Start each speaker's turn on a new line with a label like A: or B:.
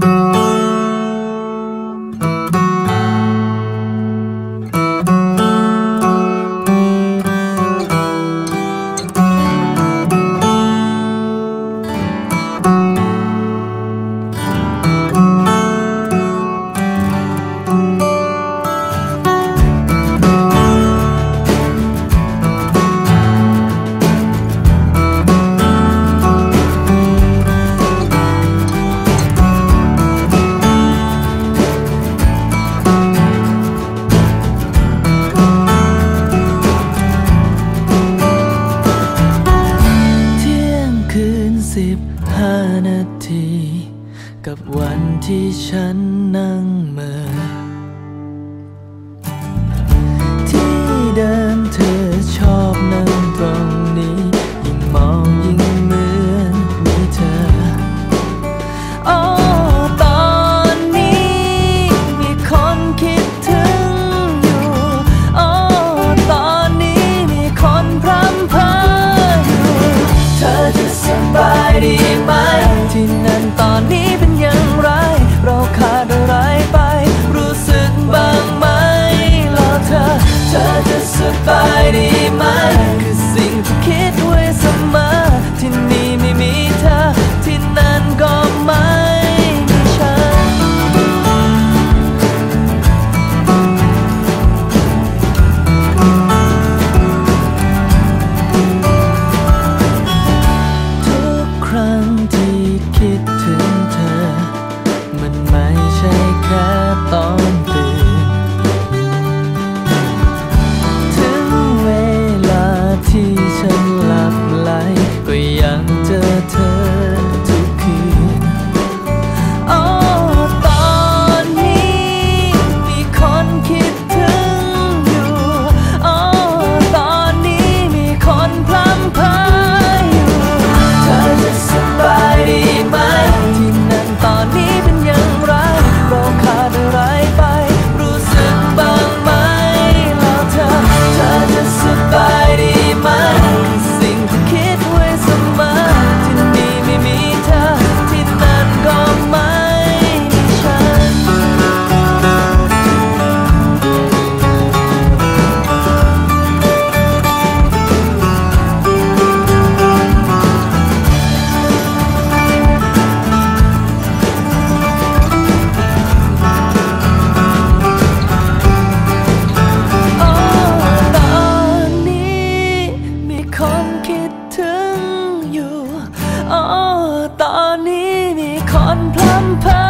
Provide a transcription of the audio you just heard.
A: Thank you. กับวันที่ฉันนั่งเมือที่เดิมเธอชอบนั่งตรงนี้ ยิ่งมองยิ่งเหมือนมีเธอ โอ้ตอนนี้มีคนคิดถึงอยู่ โอ้ตอนนี้มีคนพรำเพออยู่ เธอจะสบายดีไหมที่นั่นตอนนี้ อ๋อตอนนี้มีคนพลัมเพอ